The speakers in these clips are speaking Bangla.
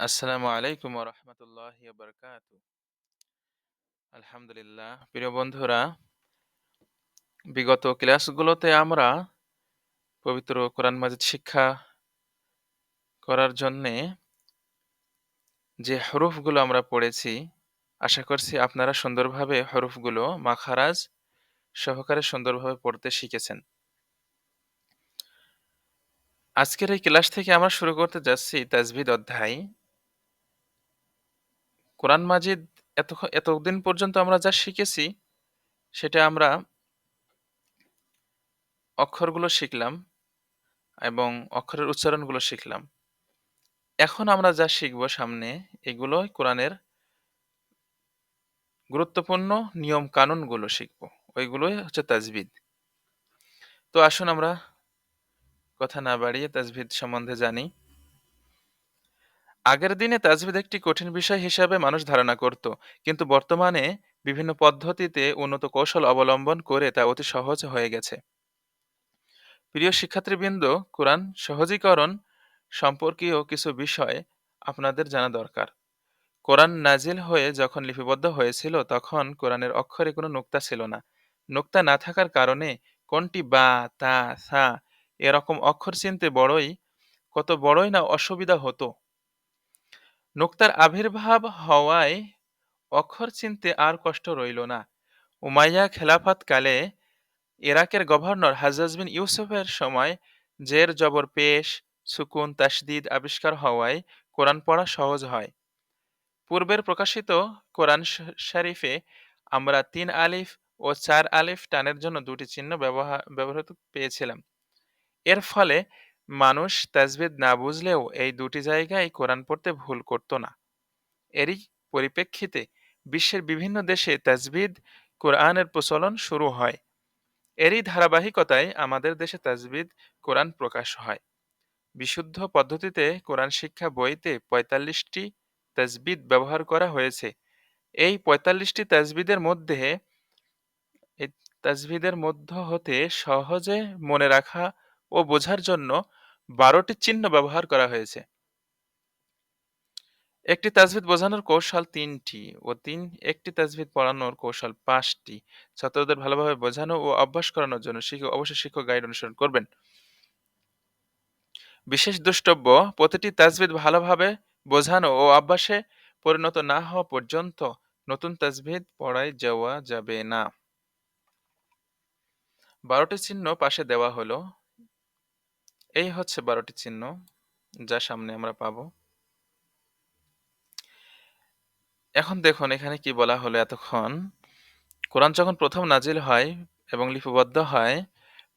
আসসালামু আলাইকুম রহমতুল্লাহি বারকাত আলহামদুলিল্লাহ প্রিয় বন্ধুরা বিগত ক্লাসগুলোতে আমরা পবিত্র কোরআন মাজিদ শিক্ষা করার জন্যে যে হরফগুলো আমরা পড়েছি, আশা করছি আপনারা সুন্দরভাবে হরুফগুলো মাখারাজ সহকারে সুন্দরভাবে পড়তে শিখেছেন। আজকের এই ক্লাস থেকে আমরা শুরু করতে যাচ্ছি তাজভিদ অধ্যায়। কোরআন মাজিদ এত, এতদিন পর্যন্ত আমরা যা শিখেছি, সেটা আমরা অক্ষরগুলো শিখলাম এবং অক্ষরের উচ্চারণগুলো শিখলাম। এখন আমরা যা শিখব সামনে এগুলোই কোরআনের গুরুত্বপূর্ণ নিয়ম কানুনগুলো শিখব। ওইগুলোই হচ্ছে তাজবিদ। তো আসুন আমরা কথা না বাড়িয়ে তাজবিদ সম্বন্ধে জানি। আগের দিনে তাজবিদ একটি কঠিন বিষয় হিসাবে মানুষ ধারণা করত, কিন্তু বর্তমানে বিভিন্ন পদ্ধতিতে উন্নত কৌশল অবলম্বন করে তা অতি সহজ হয়ে গেছে। প্রিয় শিক্ষার্থীবৃন্দ, কোরআন সহজীকরণ সম্পর্কীয় কিছু বিষয় আপনাদের জানা দরকার। কোরআন নাজিল হয়ে যখন লিপিবদ্ধ হয়েছিল, তখন কোরআনের অক্ষরে কোনো নুক্তা ছিল না। নুক্তা না থাকার কারণে কোনটি বা, তা, সা এরকম অক্ষর চিনতে বড়ই, কত বড়ই না অসুবিধা হতো। নুক্তার আবির্ভাব হওয়ায় অক্ষর চিনতে আর কষ্ট রইল না। উমাইয়া খেলাফত কালে ইরাকের গভর্নর হাজাজ বিন ইউসুফের সময় জের জবর পেশ, সুকুন তাসদিদ আবিষ্কার হওয়ায় কোরআন পড়া সহজ হয়। পূর্বের প্রকাশিত কোরআন শরীফে আমরা তিন আলিফ ও চার আলিফ টানের জন্য দুটি চিহ্ন ব্যবহার ব্যবহৃত পেয়েছিলাম। এর ফলে মানুষ তাজবিদ না বুঝলেও এই দুটি জায়গায় কোরআন পড়তে ভুল করত না। এরই পরিপ্রেক্ষিতে বিশ্বের বিভিন্ন দেশে তাজবিদ কোরআনের প্রচলন শুরু হয়। এরই ধারাবাহিকতায় আমাদের দেশে তাজবিদ কোরআন প্রকাশ হয়। বিশুদ্ধ পদ্ধতিতে কোরআন শিক্ষা বইতে পঁয়তাল্লিশটি তাজবিদ ব্যবহার করা হয়েছে। এই পঁয়তাল্লিশটি তাজবিদের মধ্যে, এই তাজবিদের মধ্য হতে সহজে মনে রাখা ও বোঝার জন্য বারোটি চিহ্ন ব্যবহার করা হয়েছে। একটি তাজবিদ বোঝানোর কৌশল তিনটি ও তিন, একটি তাজবিদ পড়ানোর কৌশল পাঁচটি। ছাত্রদের ভালোভাবে বোঝানো ও অভ্যাস করানোর জন্য শিক্ষক অবশ্যই শিক্ষক গাইড অনুসরণ করবেন। বিশেষ দ্রষ্টব্য, প্রতিটি তাজবিদ ভালোভাবে বোঝানো ও অভ্যাসে পরিণত না হওয়া পর্যন্ত নতুন তাজবিদ পড়ায় যাওয়া যাবে না। বারোটি চিহ্ন পাশে দেওয়া হলো। এই হচ্ছে বারোটি চিহ্ন যা সামনে আমরা পাব। এখন দেখুন, এখানে কি বলা হলো এতক্ষণ? কোরআন যখন প্রথম নাজিল হয় এবং লিপিবদ্ধ হয়,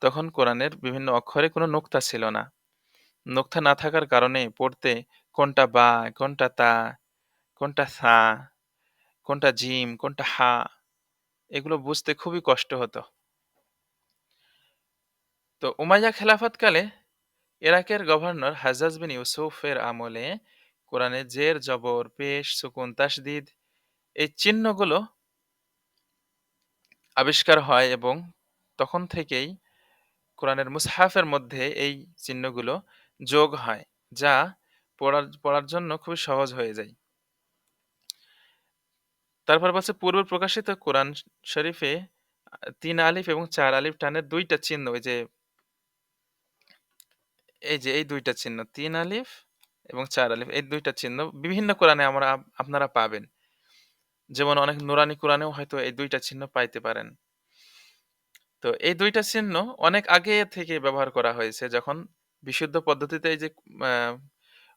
তখন কোরআনের বিভিন্ন অক্ষরে কোনো নোক্তা ছিল না। নোক্তা না থাকার কারণে পড়তে কোনটা বা, কোনটা তা, কোনটা সা, কোনটা জিম, কোনটা হা, এগুলো বুঝতে খুবই কষ্ট হতো। তো উমাইয়া খেলাফতকালে ইরাকের গভর্নর হাজাজ বিন ইউসুফের আমলে কোরআনে জের, জবর, পেশ, সুকুন, তাসদিদ, এই চিহ্নগুলো আবিষ্কার হয় এবং তখন থেকেই কোরআনের মুসহাফের মধ্যে এই চিহ্নগুলো যোগ হয়, যা পড়ার পড়ার জন্য খুবই সহজ হয়ে যায়। তারপর বলছে, পূর্ব প্রকাশিত কোরআন শরীফে তিন আলিফ এবং চার আলিফ টানের দুইটা চিহ্ন, ওই যে, এই যে, এই দুইটা চিহ্ন, তিন আলিফ এবং চার আলিফ, এই দুইটা চিহ্ন বিভিন্ন কোরআনে আমরা আপনারা পাবেন। যেমন অনেক নুরানি কোরআনেও হয়তো এই দুইটা চিহ্ন পাইতে পারেন। তো এই দুইটা চিহ্ন অনেক আগে থেকে ব্যবহার করা হয়েছে যখন বিশুদ্ধ পদ্ধতিতে এই যে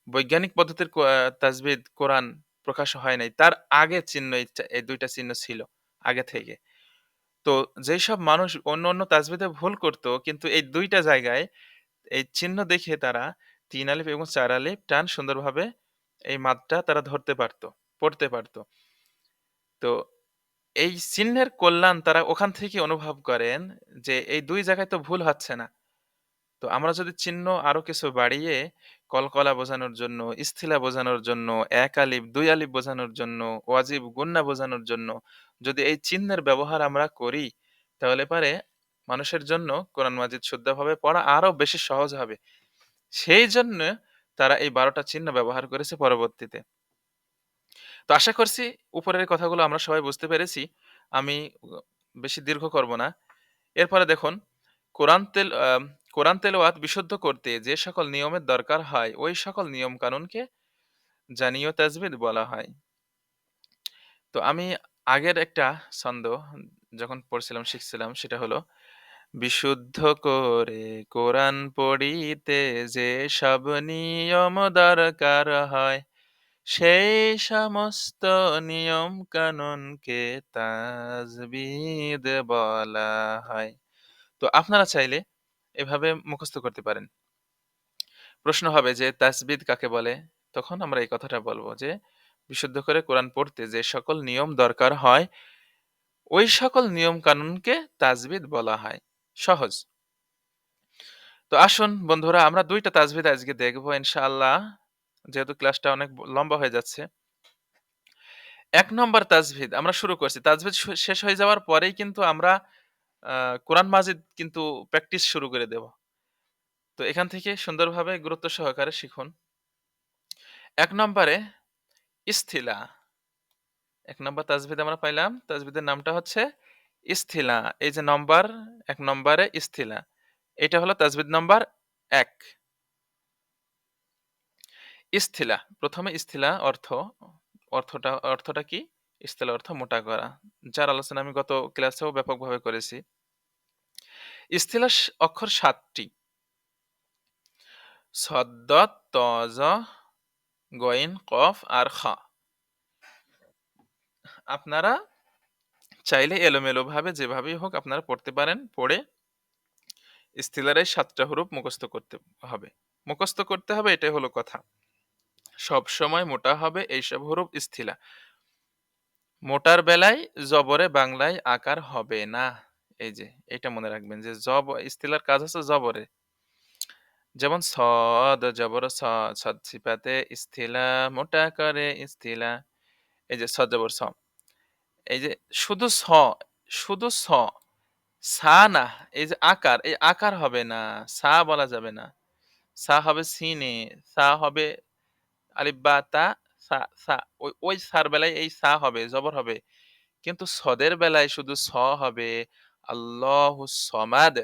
বৈজ্ঞানিক পদ্ধতির তাজবিদ, কোরআন প্রকাশ হয় নাই, তার আগে চিহ্ন এই দুইটা চিহ্ন ছিল আগে থেকে। তো যেই সব মানুষ অন্য অন্য তাজবিদে ভুল করত, কিন্তু এই দুইটা জায়গায় এই চিহ্ন দেখে তারা তিন আলিফ এবং চার আলিফ টান সুন্দরভাবে এই মাদটা তারা ধরতে পারত পড়তে পারত তো এই চিহ্নের কল্যাণ তারা ওখান থেকে অনুভব করেন যে এই দুই জায়গায় তো ভুল হচ্ছে না। তো আমরা যদি চিহ্ন আরও কিছু বাড়িয়ে কলকলা বোঝানোর জন্য, ইস্তিলা বোঝানোর জন্য, এক আলিফ, দুই আলিফ বোঝানোর জন্য, ওয়াজিব, গুন্না বোঝানোর জন্য যদি এই চিহ্নের ব্যবহার আমরা করি, তাহলে পারে মানুষের জন্য কোরআন মাজিদ শুদ্ধভাবে পড়া আরও বেশি সহজ হবে। সেই জন্য তারা এই বারোটা চিহ্ন ব্যবহার করেছে পরবর্তীতে। তো আশা করছি উপরের কথাগুলো আমরা সবাই বুঝতে পেরেছি। আমি বেশি দীর্ঘ করব না। এরপরে দেখুন কোরআন তেল কোরআন তেলাওয়াত বিশুদ্ধ করতে যে সকল নিয়মের দরকার হয়, ওই সকল নিয়ম কানুনকে জানিও তাজবিদ বলা হয়। তো আমি আগের একটা ছন্দ যখন পড়ছিলাম, শিখছিলাম সেটা হলো বিশুদ্ধ করে কোরআন পড়িতে যে সব নিয়ম দরকার হয়, সেই সমস্ত নিয়ম কানুনকে তাজবিদ বলা হয়। তো আপনারা চাইলে এভাবে মুখস্থ করতে পারেন। প্রশ্ন হবে যে তাসবিদ কাকে বলে? তখন আমরা এই কথাটা বলব যে বিশুদ্ধ করে কোরআন পড়তে যে সকল নিয়ম দরকার হয়, ওই সকল নিয়ম কানুনকে তাজবিদ বলা হয়। সহজ। তো আসুন বন্ধুরা, আমরা ২ টা তাজবিদ আজকে দেখব ইনশাআল্লাহ। যেহেতু ক্লাসটা অনেক লম্বা হয়ে যাচ্ছে। এক নম্বর তাজভিদ আমরা শুরু করছি। তাজভিদ শেষ হয়ে যাওয়ার পরেই কিন্তু আমরা কোরআন মাজিদ কিন্তু প্র্যাকটিস শুরু করে দেব। তো এখান থেকে সুন্দরভাবে গুরুত্ব সহকারে শিখুন। এক নম্বরে, ইস্তিলা। এক নম্বর তাজভিদ আমরা পাইলাম। তাজভিদের নামটা হচ্ছে ইস্তিলা। এই যে নম্বর এক নম্বরে ইস্তিলা। এটা হলো তাজবিদ নম্বর এক। ১ম এ ইস্তিলা অর্থ, অর্থটা অর্থটা কি? ইস্তিলা অর্থ মোটা করা। যার আলোচনা আমি গত ক্লাসেও ব্যাপকভাবে করেছি। ইস্তিলা স অক্ষর ৭ টি। সদ, দদ, গইন, কফ আর খ। আপনারা চাইলে এলোমেলোভাবে যেভাবেই হোক আপনারা পড়তে পারেন। পড়ে ইস্তিলার সাতটা ৭ টা হরুফ মুখস্থ করতে হবে। মুখস্থ করতে হবে, এটাই হলো কথা। সবসময় মোটা হবে এইসব হরুফ ইস্তিলা। মোটার বেলায় জবরে বাংলায় আকার হবে না। এই যে এটা মনে রাখবেন যে জব ইস্তিলার কাজ হচ্ছে জবরে। যেমন সদ, জবর সদ সিফাতে ইস্তিলা মোটা করে ইস্তিলা। এই যে সদ, জবর। এই যে শুধু স, শুধু স, সা না, এই যে আকার, এই আকার হবে না। সা বলা যাবে না। সা হবে সিনে, সা হবে আলিফ বা তা, সা, সা। ওই, ওই সার বেলায় এই সা হবে, জবর হবে। কিন্তু সদের বেলায় শুধু স হবে। আল্লাহ সমাদ।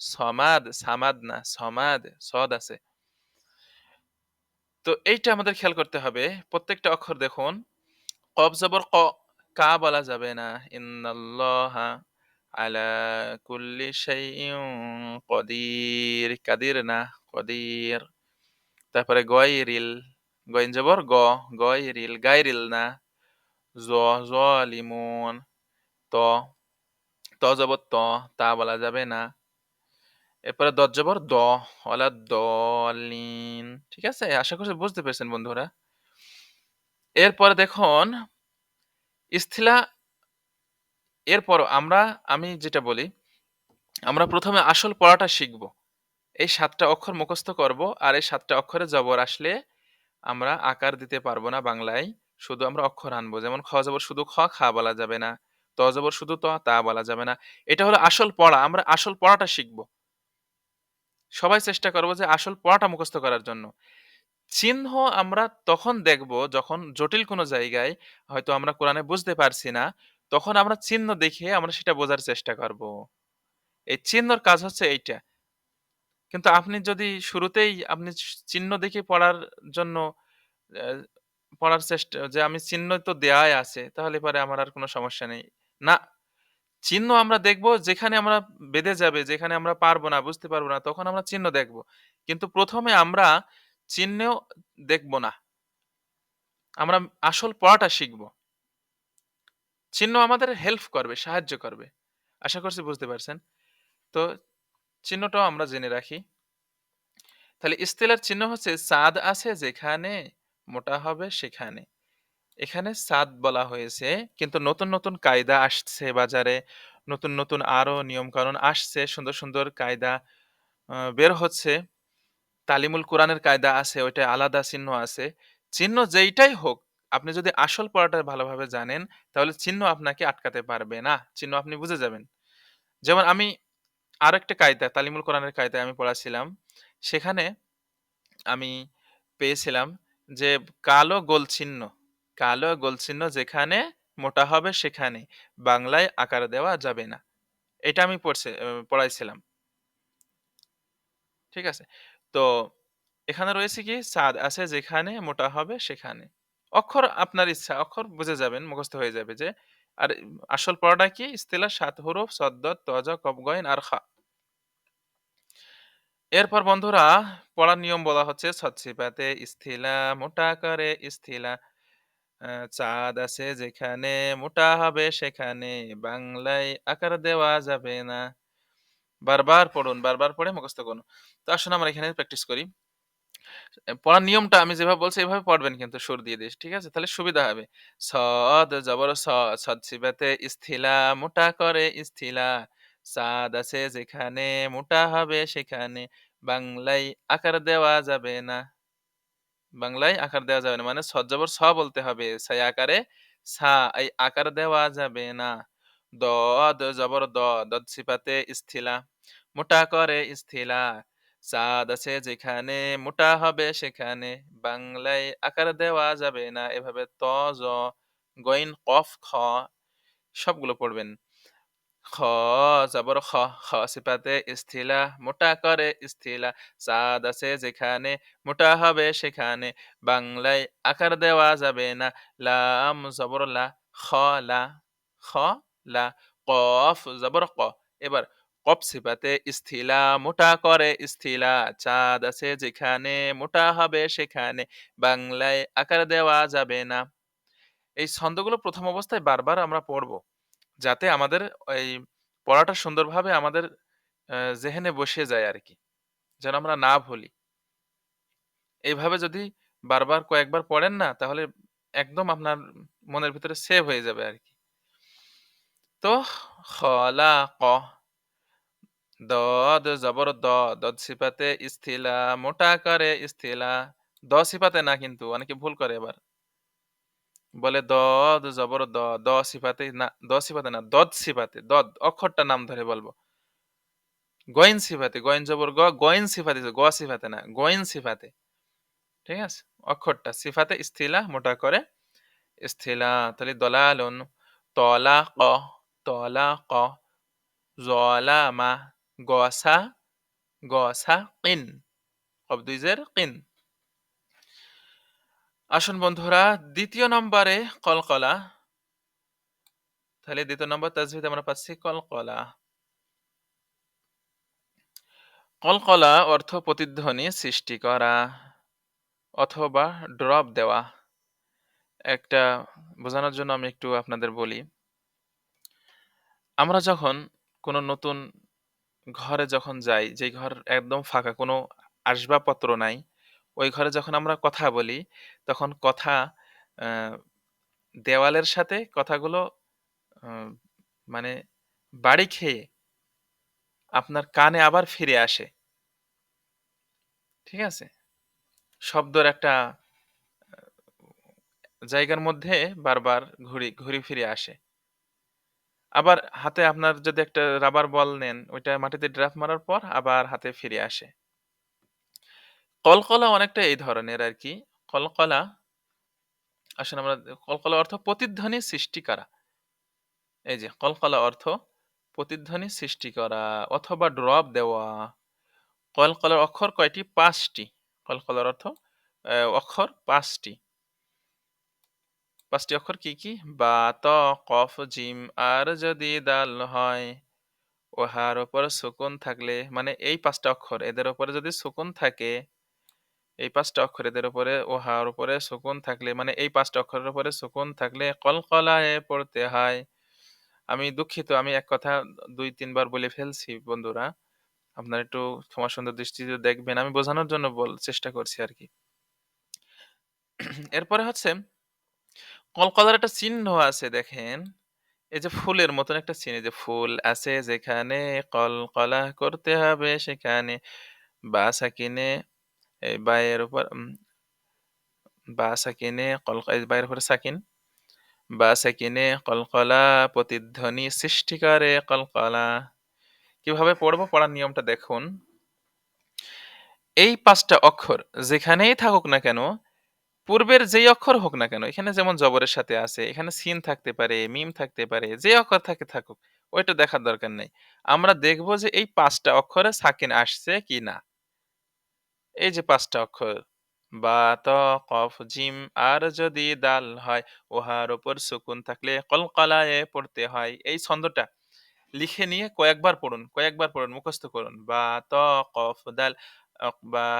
সমাদ, সামাদ না, সমাদ, সদ আছে। তো এইটা আমাদের খেয়াল করতে হবে। প্রত্যেকটা অক্ষর দেখুন। কফ জবর ক, কা বলা যাবে না। ইন্নাল্লাহা আলা কুল্লি শাইইন কদির। কাদির না, কদির। তারপরে গয়রিল, গইন জবর গ, গয়রিল, গায়রিল না। জ। ত, ত জবর ত, তা বলা যাবে না। এরপরে দদ জবর দ, ওয়ালা দলিন। ঠিক আছে? আশা করছি বুঝতে পেরেছেন বন্ধুরা। এরপরে দেখুন ইস্তিলা এরপরও আমরা আমি যেটা বলি, আমরা ১ম এ আসল পড়াটা শিখব। এই ৭ টা অক্ষর মুখস্থ করব। আর এই ৭ টা অক্ষরে জবর আসলে আমরা আকার দিতে পারব না বাংলায়। শুধু আমরা অক্ষর আনব। যেমন খ জবর শুধু খ, খা বলা যাবে না। ত জবর শুধু ত, তা বলা যাবে না। এটা হলো আসল পড়া। আমরা আসল পড়াটা শিখব। সবাই চেষ্টা করব যে আসল পড়াটা মুখস্থ করার জন্য। চিহ্ন আমরা তখন দেখব যখন জটিল কোনো জায়গায় হয়তো আমরা কোরআনে বুঝতে পারছি না, তখন আমরা চিহ্ন দেখে আমরা সেটা বোঝার চেষ্টা করব। এই চিহ্নর কাজ হচ্ছে এইটা। কিন্তু আপনি যদি শুরুতেই আপনি চিহ্ন দেখে পড়ার জন্য পড়ার চেষ্টা যে আমি চিহ্ন তো দেয়াই আছে, তাহলে পরে আমার আর কোনো সমস্যা নেই। না, চিহ্ন আমরা দেখব যেখানে আমরা বেঁধে যাবে, যেখানে আমরা পারব না, বুঝতে পারব না, তখন আমরা চিহ্ন দেখব। কিন্তু ১ম এ আমরা চিহ্নেও দেখব না। আমরা আসল পড়াটা শিখব। চিহ্ন আমাদের হেল্প করবে, সাহায্য করবে। আশা করছি বুঝতে পারছেন। তো চিহ্নটাও আমরা জেনে রাখি। তাহলে ইস্তিলার চিহ্ন হচ্ছে চাঁদ আছে যেখানে, মোটা হবে সেখানে। এখানে সাদ বলা হয়েছে কিন্তু নতুন, নতুন কায়দা আসছে বাজারে। নতুন, নতুন আরও নিয়মকানুন আসছে। সুন্দর, সুন্দর কায়দা বের হচ্ছে। তালিমুল কোরআনের কায়দা আছে, ওইটায় আলাদা চিহ্ন আছে। চিহ্ন যেইটাই হোক, আপনি যদি আসল পড়াটা ভালোভাবে জানেন, তাহলে চিহ্ন আপনাকে আটকাতে পারবে না। চিহ্ন আপনি বুঝে যাবেন। যেমন আমি আরেকটা কায়দা, তালিমুল কোরআনের কায়দায় আমি পড়াছিলাম। সেখানে আমি পেয়েছিলাম যে কালো গোল চিহ্ন, কালো গোল চিহ্ন যেখানে মোটা হবে সেখানে বাংলায় আকার দেওয়া যাবে না। এটা আমি পড়ছে পড়াইছিলাম। ঠিক আছে? তো এখানে রয়েছে কি সাদ আছে যেখানে মোটা হবে সেখানে। অক্ষর আপনার ইচ্ছা, অক্ষর বুঝে যাবেন, মুখস্থ হয়ে যাবে যে আর আসল পড়াটা কি? ইস্তিলা ৭ হরফ সদ, দদ, ত, জ, কফ, গইন আর খা। এরপর বন্ধুরা পড়ার নিয়ম বলা হচ্ছে সৎসিপাতে ইস্থিলা মোটা করে ইস্থিলা আ চাঁদ আছে যেখানে মোটা হবে সেখানে বাংলায় আকার দেওয়া যাবে না। বারবার পড়ুন, বারবার পড়ে মুখস্থ করুন। তো আসুন আমরা এখানে প্র্যাকটিস করি। পড়ার নিয়মটা আমি যেভাবে বলছি এভাবে পড়বেন কিন্তু সুর দিয়ে, দিস ঠিক আছে? তাহলে সুবিধা হবে। সদ জবর স, সদসিবাতে ইস্থিলা মোটা করে ইস্থিলা। সাদ আছে যেখানে মোটা হবে সেখানে বাংলায় আকার দেওয়া যাবে না। বাংলায় আকার দেওয়া যাবে না। মানে সদ জবর স বলতে হবে। সেই আকারে সা এই আকার দেওয়া যাবে না। দদ জবর দ, দদ সিফাতে ইস্থিলা। মোটা করে ইস্থিলা। চাঁদ আছে যেখানে মোটা হবে সেখানে বাংলায় আকার দেওয়া যাবে না। এভাবে ত, জ, গইন, কফ, খ সবগুলো পড়বেন। খ জবর খ, খ সিফাতে ইস্থিলা, মোটা করে ইস্থিলা। চাঁদ আছে যেখানে মোটা হবে সেখানে বাংলায় আকার দেওয়া যাবে না। লাম জবর লা, খ লা, খ লা। কফ, জবর ক। এবার কফ সিফাতে স্থিলা মোটা করে, স্থিলা চাঁদ আছে যেখানে, মোটা হবে সেখানে, বাংলায় আকার দেওয়া যাবে না। এই ছন্দগুলো প্রথম অবস্থায় বারবার আমরা পড়ব। যাতে আমাদের এই পড়াটা সুন্দরভাবে আমাদের জেহেনে বসে যায় আর কি, যেন আমরা না ভুলি। এইভাবে যদি বারবার কয়েকবার পড়েন না, তাহলে একদম আপনার মনের ভিতরে সেভ হয়ে যাবে আরকি। তো খলাক দদ জবর দ, দদ সিফাতে ইস্থিলা, মোটা করে ইস্থিলা। দ সিফাতে না কিন্তু অনেকে ভুল করে আবার। বলে দদ জবর দ, দ সিফাতে না, দ সিফাতে না, দদ সিফাতে, দদ অক্ষরটা নাম ধরে বলব। গইন সিফাতে, গইন জবর গ, গইন সিফাতে, গ সিফাতে না, গইন সিফাতে। ঠিক আছে? অক্ষরটা সিফাতে ইস্থিলা মোটা করে ইস্থিলা তাহলে দলালুন তলাক তলাক জলামা গসা গসা কিন কব দুই জের কিন আসুন বন্ধুরা, দ্বিতীয় নম্বরে কলকলা। তাহলে দ্বিতীয় নম্বর তাজভিদ আমরা পাচ্ছি কলকলা। কলকলা অর্থ প্রতিধ্বনি সৃষ্টি করা অথবা ড্রপ দেওয়া। একটা বোঝানোর জন্য আমি একটু আপনাদের বলি। আমরা যখন কোনো নতুন ঘরে যখন যাই যে ঘর একদম ফাঁকা, কোনো আসবাবপত্র নাই, ওই ঘরে যখন আমরা কথা বলি, তখন কথা দেওয়ালের সাথে কথাগুলো মানে বাড়ি খেয়ে আপনার কানে আবার ফিরে আসে। ঠিক আছে? শব্দর একটা জায়গার মধ্যে বারবার ঘুরি ঘুরি ফিরে আসে। আবার হাতে আপনার যদি একটা রাবার বল নেন, ওইটা মাটিতে ড্রাফ মারার পর আবার হাতে ফিরে আসে। কলকলা অনেকটা এই ধরনের আর কি। কলকলা আসলে আমরা কলকলা অর্থ প্রতিধ্বনি সৃষ্টি করা। এই যে, কলকলা অর্থ প্রতিধ্বনি সৃষ্টি করা অথবা ড্রপ দেওয়া। কলকলার অক্ষর কয়টি? পাঁচটি। কলকলার অর্থ অক্ষর পাঁচটি অক্ষর কি কি? বা ত কফ, জিম, আর যদি দাল হয় ওহার উপর সুকুন থাকলে মানে এই পাঁচটা অক্ষর, এদের উপরে যদি সুকুন থাকে, এই পাঁচটা অক্ষর এদের উপরে ওহার উপরে সুকুন থাকলে মানে এই পাঁচটা অক্ষরের উপরে সুকুন থাকলে কলকলায় পড়তে হয়। আমি দুঃখিত, আমি এক কথা দুই, তিনবার বলে ফেলছি, বন্ধুরা। আপনার একটু ক্ষমা সুন্দর দৃষ্টিতে দেখবেন, আমি বোঝানোর জন্য বল, চেষ্টা করছি আর কি। এরপরে হচ্ছে কলকলার একটা চিহ্ন আছে দেখেন। এই যে ফুলের মতন একটা চিহ্ন যে ফুল আছে যেখানে কলকলা করতে হবে সেখানে বা সাকিনে এই বায়ের উপর উম বা সাকিনে কলকা এই বায়ের উপরে সাকিন। বা সাকিনে কলকলা প্রতিধ্বনি সৃষ্টি করে কলকলা। কীভাবে পড়ব? পড়ার নিয়মটা দেখুন। এই ৫ টা অক্ষর যেখানেই থাকুক না কেন, পূর্বের যেই অক্ষর হোক না কেন, এখানে যেমন জবরের সাথে আছে, এখানে সিন থাকতে পারে, মিম থাকতে পারে, যে অক্ষর থাকে থাকুক, ওইটা দেখার দরকার নেই। আমরা দেখব যে এই ৫ টা অক্ষরে সাকিন আসছে কিনা। এই যে ৫ টা অক্ষর বা, ত, কফ, জিম আর যদি দাল হয়, উহার ওপর সুকুন থাকলে কলকলায়ে পড়তে হয়। এই ছন্দটা লিখে নিয়ে কয়েকবার পড়ুন, কয়েকবার পড়ুন, মুখস্থ করুন। বা, ত, কফ, দাল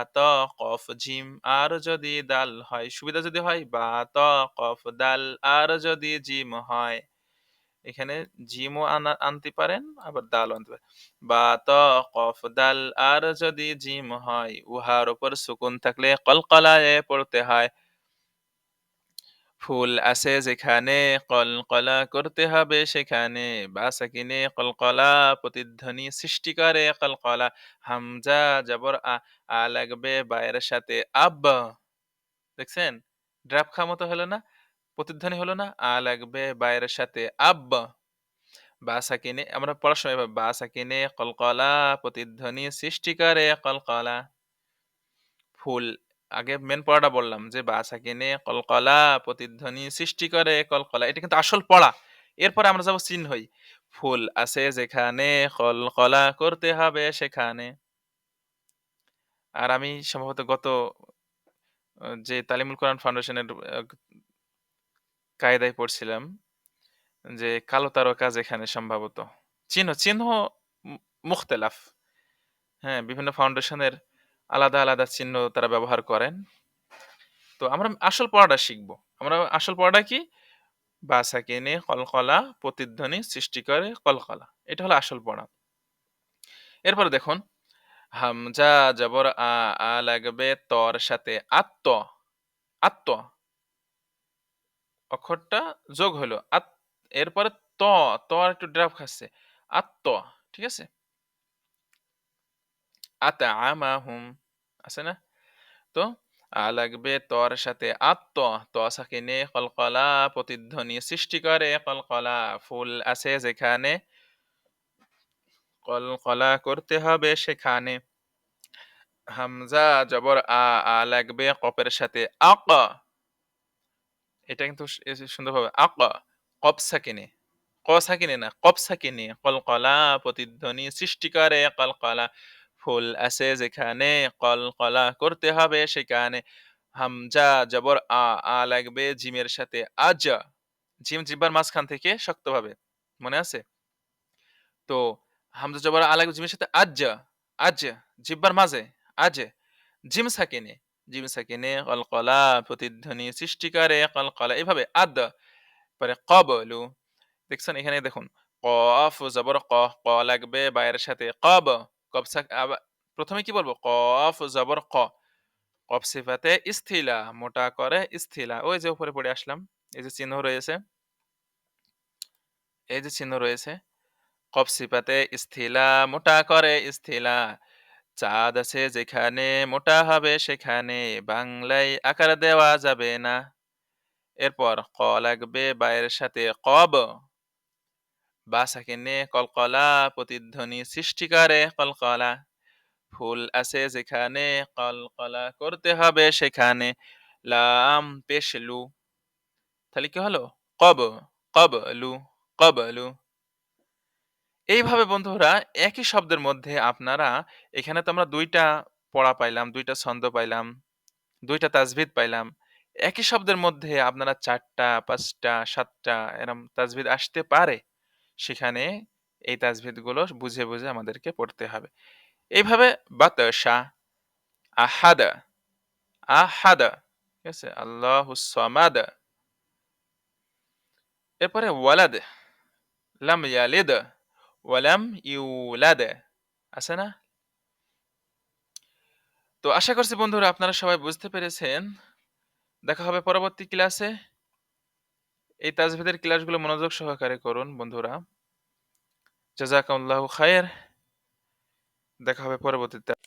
ত, কফ, জিম আর যদি দাল হয়, সুবিধা যদি হয় বা, ত, কফ, দাল আর যদি জিম হয়। এখানে জিমও আনা আনতে পারেন, আবার দালও আনতে পারেন। বা, ত, কফ, দাল আর যদি জিম হয়, উহার উপর সুকুন থাকলে কলকলায়ে পড়তে হয়। ফুল আছে যেখানে কলকলা করতে হবে সেখানে বা সাকিনে কলকলা প্রতিধ্বনি সৃষ্টি করে কলকলা। হামজা জবর আ, আ লাগবে বায়ের সাথে আব। দেখছেন? ড্রাপ খা মতো হলো না? প্রতিধ্বনি হলো না? আ লাগবে বায়ের সাথে আব। বা সাকিনে আমরা পড়ার সময় বা সাকিনে কলকলা প্রতিধ্বনি সৃষ্টি করে কলকলা। ফুল আগে মেন পড়াটা বললাম যে বা সাকিনে কলকলা প্রতিধ্বনি সৃষ্টি করে কলকলা। এটা কিন্তু আসল পড়া। এরপরে আমরা যাব চিহ্নই। ফুল আছে যেখানে কলকলা করতে হবে সেখানে। আর আমি সম্ভবত গত যে তালিমুল কোরআন ফাউন্ডেশনের কায়দায় পড়ছিলাম যে কালো তারকা যেখানে সম্ভবত। চিহ্ন, চিহ্ন মুখতেলাফ। হ্যাঁ, বিভিন্ন ফাউন্ডেশনের আলাদা, আলাদা চিহ্ন তারা ব্যবহার করেন। তো আমরা আসল পড়াটা শিখব। আমরা আসল পড়াটা কি? বা সাকিনে কলকলা প্রতিধ্বনি সৃষ্টি করে কলকলা। এটা হলো আসল পড়া। এরপরে দেখুন, হামজা জবর আ, আ লাগবে তর সাথে আত্ত, আত্ত। অক্ষরটা যোগ হলো। আত এরপরে ত, ত একটু ড্রাপ খাচ্ছে। আত্ত, ঠিক আছে? আতআমাহুম আছে না? তো আ লাগবে তর সাথে আত্ত, ত সাকিনে কলকলা প্রতিধ্বনি সৃষ্টি করে কলকলা। ফুল আছে যেখানে কলকলা করতে হবে সেখানে। হামজা জবর আ, আ লাগবে কফের সাথে আক। এটা কিন্তু সুন্দরভাবে আক, কপ সাকিনে। ক সাকিনে না, কফ সাকিনে কলকলা প্রতিধ্বনি সৃষ্টি করে কলকলা। ফুল আছে যেখানে কলকলা করতে হবে সেখানে। হামজা জবর আ, আ লাগবে জিমের সাথে আজ। জিম জিহ্বার মাঝখান থেকে শক্তভাবে। মনে আছে? তো হামজা জবর আ লাগবে জিমের সাথে আজ, আজ জিহ্বার মাঝে আজ। জিম সাকিনে, জিম সাকিনে কলকলা প্রতিধ্বনি সৃষ্টি করে কলকলা। এভাবে আদ, পরে কবলু। দেখছেন এখানে দেখুন কফ জবর ক, ক লাগবে বায়ের সাথে কব। কব সাক আবা ১ম এ কি বলব? কফ জবর ক। কফ সিফাতে ইস্থিলা, মোটা করে ইস্থিলা। ওই যে উপরে পড়ে আসলাম। এই যে চিহ্ন রয়েছে। এই যে চিহ্ন রয়েছে। কফ সিফাতে ইস্থিলা, মোটা করে ইস্থিলা। চাঁদ আছে যেখানে মোটা হবে সেখানে বাংলায় আকার দেওয়া যাবে না। এরপর ক লাগবে বায়ের সাথে কব। বা সাকিনে কলকলা প্রতিধ্বনি সৃষ্টি করে কলকলা। ফুল আছে যেখানে কলকলা করতে হবে সেখানে। লাম পেশ লু। তাহলে কি হলো? কব, কবলু, কবলু। এইভাবে বন্ধুরা একই শব্দের মধ্যে আপনারা এখানে তো আমরা দুইটা পড়া পাইলাম, দুইটা ছন্দ পাইলাম, দুইটা তাজভিদ পাইলাম। একই শব্দের মধ্যে আপনারা ৪ টা, ৫ টা, ৭ টা এরম তাজভিদ আসতে পারে। সেখানে এই তাজভিদগুলো বুঝে, বুঝে আমাদেরকে পড়তে হবে। এইভাবে বাতাসা, আহাদা, আহাদা, ঠিক আছে? আল্লাহুস সামাদ। এরপরে ওয়ালাদ, লাম ইয়ালিদ, ওয়ালাম ইউলাদ। আছে না? তো আশা করছি বন্ধুরা আপনারা সবাই বুঝতে পেরেছেন। দেখা হবে পরবর্তী ক্লাসে। এই তাজভেদের ক্লাসগুলো মনোযোগ সহকারে করুন বন্ধুরা। জাজাকাল্লাহু খায়ের দেখা হবে পরবর্তীতে।